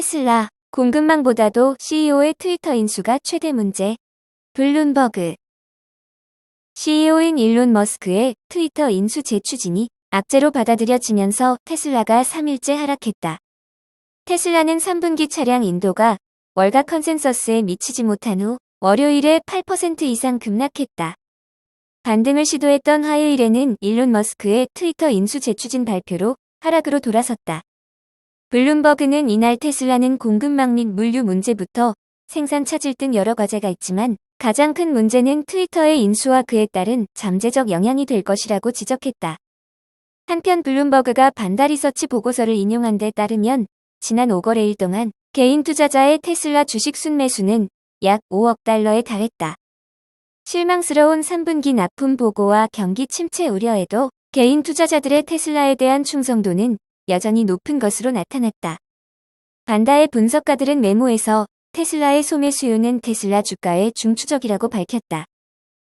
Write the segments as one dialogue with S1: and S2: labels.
S1: 테슬라, 공급망보다도 CEO의 트위터 인수가 최대 문제. 블룸버그 CEO인 일론 머스크의 트위터 인수 재추진이 악재로 받아들여지면서 테슬라가 3일째 하락했다. 테슬라는 3분기 차량 인도가 월가 컨센서스에 미치지 못한 후 월요일에 8% 이상 급락했다. 반등을 시도했던 화요일에는 일론 머스크의 트위터 인수 재추진 발표로 하락으로 돌아섰다. 블룸버그는 이날 테슬라는 공급망 및 물류 문제부터 생산 차질 등 여러 과제가 있지만 가장 큰 문제는 트위터의 인수와 그에 따른 잠재적 영향이 될 것이라고 지적했다. 한편 블룸버그가 반다 리서치 보고서를 인용한 데 따르면 지난 5거래일 동안 개인 투자자의 테슬라 주식 순매수는 약 5억 달러에 달했다. 실망스러운 3분기 납품 보고와 경기 침체 우려에도 개인 투자자들의 테슬라에 대한 충성도는 여전히 높은 것으로 나타났다. 반다의 분석가들은 메모에서 테슬라의 소매 수요는 테슬라 주가의 중추적이라고 밝혔다.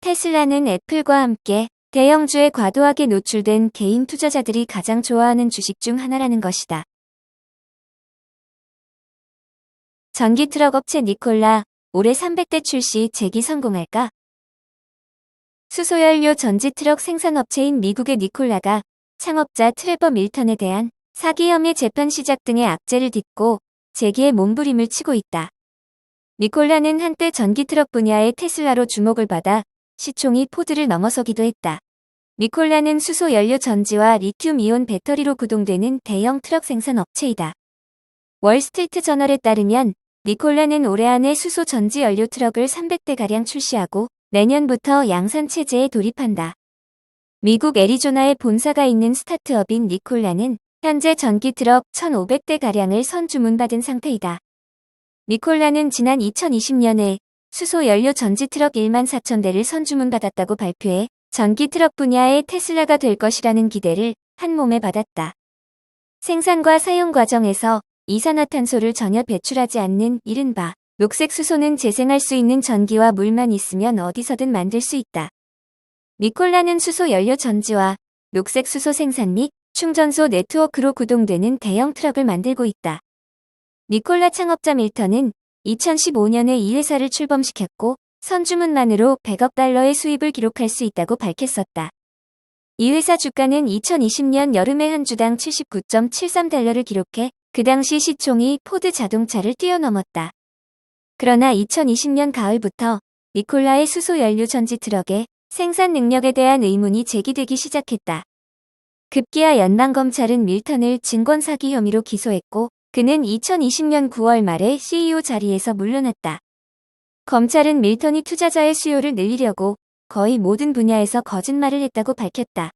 S1: 테슬라는 애플과 함께 대형주에 과도하게 노출된 개인 투자자들이 가장 좋아하는 주식 중 하나라는 것이다. 전기 트럭 업체 니콜라 올해 300대 출시 재기 성공할까? 수소연료 전지 트럭 생산업체인 미국의 니콜라가 창업자 트레버 밀턴에 대한 사기 혐의 재판 시작 등의 악재를 딛고 재기에 몸부림을 치고 있다. 니콜라는 한때 전기 트럭 분야의 테슬라로 주목을 받아 시총이 포드를 넘어서기도 했다. 니콜라는 수소 연료 전지와 리튬 이온 배터리로 구동되는 대형 트럭 생산 업체이다. 월스트리트 저널에 따르면 니콜라는 올해 안에 수소 전지 연료 트럭을 300대가량 출시하고 내년부터 양산 체제에 돌입한다. 미국 애리조나에 본사가 있는 스타트업인 니콜라는 현재 전기 트럭 1,500대가량을 선 주문받은 상태이다. 니콜라는 지난 2020년에 수소 연료 전지 트럭 1만 4천 대를 선 주문받았다고 발표해 전기 트럭 분야의 테슬라가 될 것이라는 기대를 한 몸에 받았다. 생산과 사용 과정에서 이산화탄소를 전혀 배출하지 않는 이른바 녹색 수소는 재생할 수 있는 전기와 물만 있으면 어디서든 만들 수 있다. 니콜라는 수소 연료 전지와 녹색 수소 생산 및 충전소 네트워크로 구동되는 대형 트럭을 만들고 있다. 니콜라 창업자 밀턴은 2015년에 이 회사를 출범시켰고 선주문만으로 100억 달러의 수입을 기록할 수 있다고 밝혔었다. 이 회사 주가는 2020년 여름에 한 주당 79.73달러를 기록해 그 당시 시총이 포드 자동차를 뛰어넘었다. 그러나 2020년 가을부터 니콜라의 수소 연료 전지 트럭의 생산 능력에 대한 의문이 제기되기 시작했다. 급기야 연방 검찰은 밀턴을 증권 사기 혐의로 기소했고 그는 2020년 9월 말에 CEO 자리에서 물러났다. 검찰은 밀턴이 투자자의 수요를 늘리려고 거의 모든 분야에서 거짓말을 했다고 밝혔다.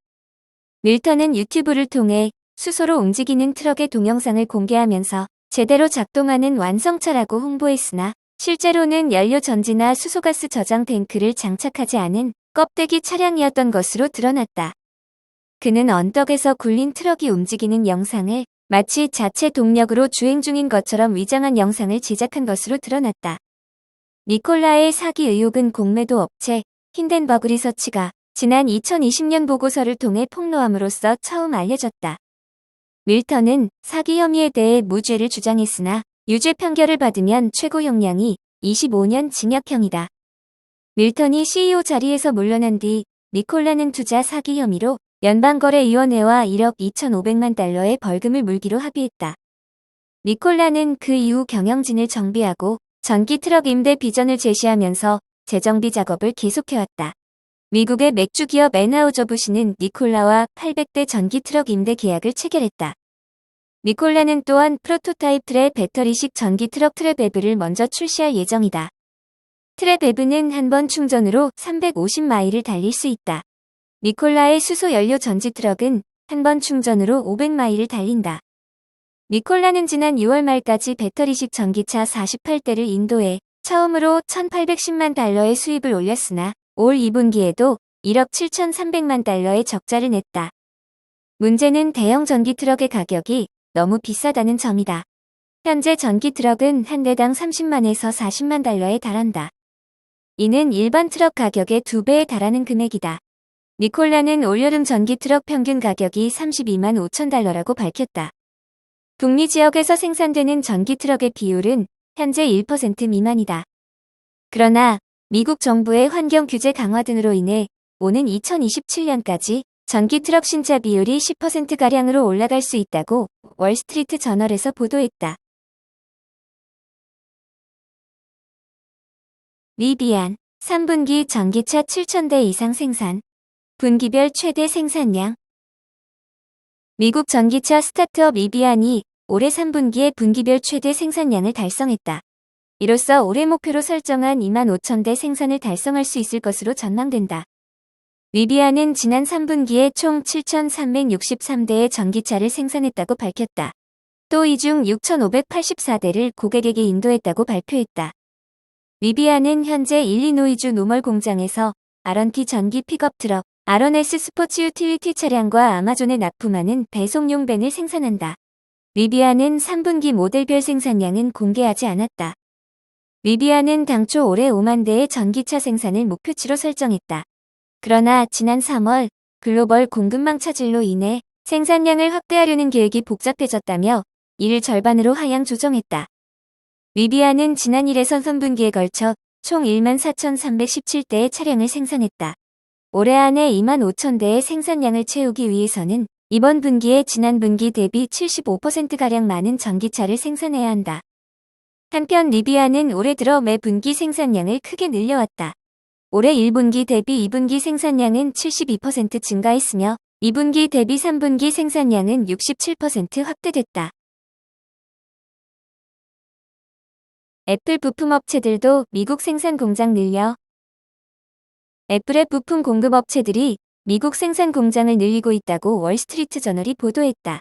S1: 밀턴은 유튜브를 통해 수소로 움직이는 트럭의 동영상을 공개하면서 제대로 작동하는 완성차라고 홍보했으나 실제로는 연료 전지나 수소가스 저장 탱크를 장착하지 않은 껍데기 차량이었던 것으로 드러났다. 그는 언덕에서 굴린 트럭이 움직이는 영상을 마치 자체 동력으로 주행 중인 것처럼 위장한 영상을 제작한 것으로 드러났다. 니콜라의 사기 의혹은 공매도 업체 힌덴버그 리서치가 지난 2020년 보고서를 통해 폭로함으로써 처음 알려졌다. 밀턴은 사기 혐의에 대해 무죄를 주장했으나 유죄 판결을 받으면 최고 형량이 25년 징역형이다. 밀턴이 CEO 자리에서 물러난 뒤 니콜라는 투자 사기 혐의로 연방거래위원회와 1억 2,500만 달러의 벌금을 물기로 합의했다. 니콜라는 그 이후 경영진을 정비하고 전기 트럭 임대 비전을 제시하면서 재정비 작업을 계속해왔다. 미국의 맥주 기업 에나우저 부시는 니콜라와 800대 전기 트럭 임대 계약을 체결했다. 니콜라는 또한 프로토타입 트랩 배터리식 전기 트럭 트랩에브를 먼저 출시할 예정이다. 트랩에브는 한 번 충전으로 350마일을 달릴 수 있다. 니콜라의 수소 연료 전지 트럭은 한 번 충전으로 500마일을 달린다. 니콜라는 지난 6월 말까지 배터리식 전기차 48대를 인도해 처음으로 1810만 달러의 수입을 올렸으나 올 2분기에도 1억 7,300만 달러의 적자를 냈다. 문제는 대형 전기 트럭의 가격이 너무 비싸다는 점이다. 현재 전기 트럭은 한 대당 30만에서 40만 달러에 달한다. 이는 일반 트럭 가격의 2배에 달하는 금액이다. 니콜라는 올여름 전기 트럭 평균 가격이 32만 5천 달러라고 밝혔다. 북미 지역에서 생산되는 전기 트럭의 비율은 현재 1% 미만이다. 그러나 미국 정부의 환경 규제 강화 등으로 인해 오는 2027년까지 전기 트럭 신차 비율이 10%가량으로 올라갈 수 있다고 월스트리트 저널에서 보도했다. 리비안 3분기 전기차 7,000대 이상 생산 분기별 최대 생산량 미국 전기차 스타트업 리비안이 올해 3분기에 분기별 최대 생산량을 달성했다. 이로써 올해 목표로 설정한 2만 5천 대 생산을 달성할 수 있을 것으로 전망된다. 리비안은 지난 3분기에 총 7,363대의 전기차를 생산했다고 밝혔다. 또 이 중 6,584대를 고객에게 인도했다고 발표했다. 리비안은 현재 일리노이주 노멀 공장에서 R&T 전기 픽업 트럭, R&S 스포츠 유틸리티 차량과 아마존에 납품하는 배송용 밴을 생산한다. 리비안은 3분기 모델별 생산량은 공개하지 않았다. 리비안은 당초 올해 5만 대의 전기차 생산을 목표치로 설정했다. 그러나 지난 3월 글로벌 공급망 차질로 인해 생산량을 확대하려는 계획이 복잡해졌다며 이를 절반으로 하향 조정했다. 리비아는 지난 1에서 3분기에 걸쳐 총 1만 4,317대의 차량을 생산했다. 올해 안에 2만 5천 대의 생산량을 채우기 위해서는 이번 분기에 지난 분기 대비 75%가량 많은 전기차를 생산해야 한다. 한편 리비아는 올해 들어 매 분기 생산량을 크게 늘려왔다. 올해 1분기 대비 2분기 생산량은 72% 증가했으며 2분기 대비 3분기 생산량은 67% 확대됐다. 애플 부품업체들도 미국 생산 공장 늘려 애플의 부품 공급업체들이 미국 생산 공장을 늘리고 있다고 월스트리트 저널이 보도했다.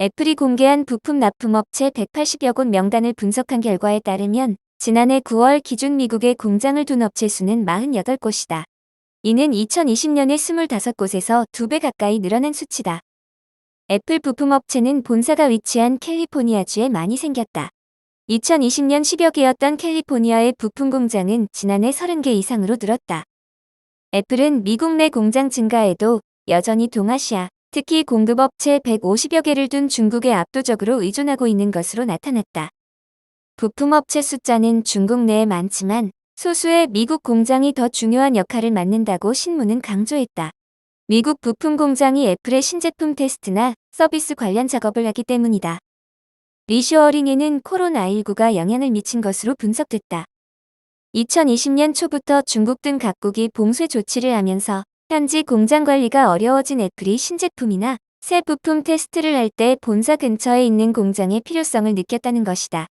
S1: 애플이 공개한 부품 납품업체 180여 곳 명단을 분석한 결과에 따르면 지난해 9월 기준 미국의 공장을 둔 업체 수는 48곳이다. 이는 2020년에 25곳에서 2배 가까이 늘어난 수치다. 애플 부품업체는 본사가 위치한 캘리포니아주에 많이 생겼다. 2020년 10여 개였던 캘리포니아의 부품 공장은 지난해 30개 이상으로 늘었다. 애플은 미국 내 공장 증가에도 여전히 동아시아, 특히 공급업체 150여 개를 둔 중국에 압도적으로 의존하고 있는 것으로 나타났다. 부품업체 숫자는 중국 내에 많지만 소수의 미국 공장이 더 중요한 역할을 맡는다고 신문은 강조했다. 미국 부품 공장이 애플의 신제품 테스트나 서비스 관련 작업을 하기 때문이다. 리쇼어링에는 코로나19가 영향을 미친 것으로 분석됐다. 2020년 초부터 중국 등 각국이 봉쇄 조치를 하면서 현지 공장 관리가 어려워진 애플이 신제품이나 새 부품 테스트를 할 때 본사 근처에 있는 공장의 필요성을 느꼈다는 것이다.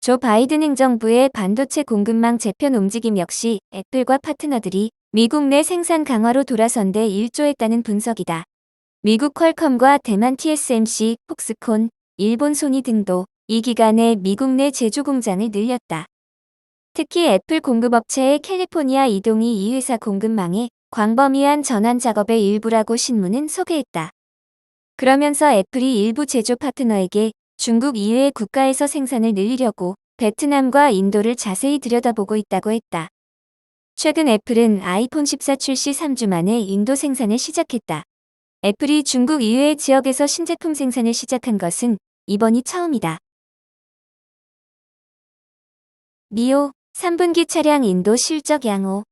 S1: 조 바이든 행정부의 반도체 공급망 재편 움직임 역시 애플과 파트너들이 미국 내 생산 강화로 돌아선 데 일조했다는 분석이다. 미국 퀄컴과 대만 TSMC, 폭스콘, 일본 소니 등도 이 기간에 미국 내 제조 공장을 늘렸다. 특히 애플 공급업체의 캘리포니아 이동이 이 회사 공급망에 광범위한 전환 작업의 일부라고 신문은 소개했다. 그러면서 애플이 일부 제조 파트너에게 중국 이외의 국가에서 생산을 늘리려고 베트남과 인도를 자세히 들여다보고 있다고 했다. 최근 애플은 아이폰 14 출시 3주 만에 인도 생산을 시작했다. 애플이 중국 이외의 지역에서 신제품 생산을 시작한 것은 이번이 처음이다. 미오 3분기 차량 인도 실적 양호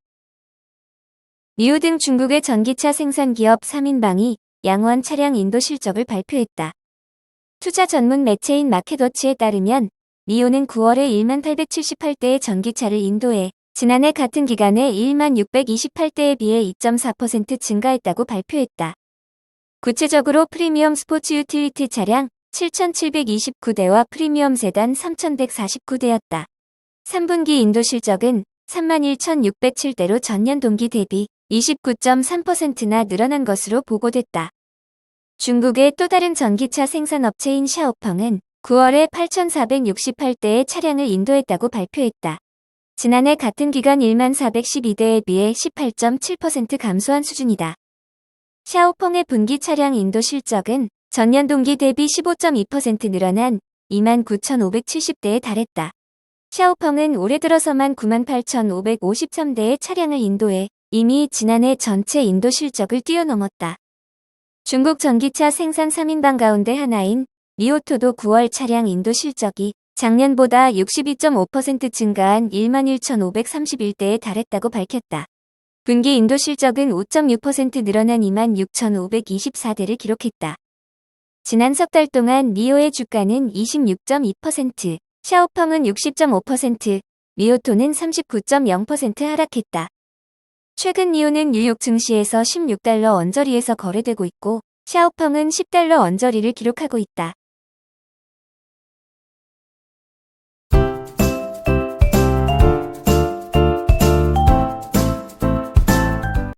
S1: 미오 등 중국의 전기차 생산 기업 3인방이 양호한 차량 인도 실적을 발표했다. 투자 전문 매체인 마켓워치에 따르면 미오는 9월에 1만 878대의 전기차를 인도해 지난해 같은 기간에 1만 628대에 비해 2.4% 증가했다고 발표했다. 구체적으로 프리미엄 스포츠 유틸리티 차량 7,729대와 프리미엄 세단 3,149대였다. 3분기 인도 실적은 31,607대로 전년 동기 대비 29.3%나 늘어난 것으로 보고됐다. 중국의 또 다른 전기차 생산업체인 샤오펑은 9월에 8,468대의 차량을 인도했다고 발표했다. 지난해 같은 기간 1만 412대에 비해 18.7% 감소한 수준이다. 샤오펑의 분기 차량 인도 실적은 전년 동기 대비 15.2% 늘어난 2만 9,570대에 달했다. 샤오펑은 올해 들어서만 9만 8,553대의 차량을 인도해 이미 지난해 전체 인도 실적을 뛰어넘었다. 중국 전기차 생산 3인방 가운데 하나인 리오토도 9월 차량 인도 실적이 작년보다 62.5% 증가한 11,531대에 달했다고 밝혔다. 분기 인도 실적은 5.6% 늘어난 26,524대를 기록했다. 지난 석 달 동안 리오의 주가는 26.2%, 샤오펑은 60.5%, 리오토는 39.0% 하락했다. 최근 리오는 뉴욕 증시에서 16달러 언저리에서 거래되고 있고 샤오펑은 10달러 언저리를 기록하고 있다.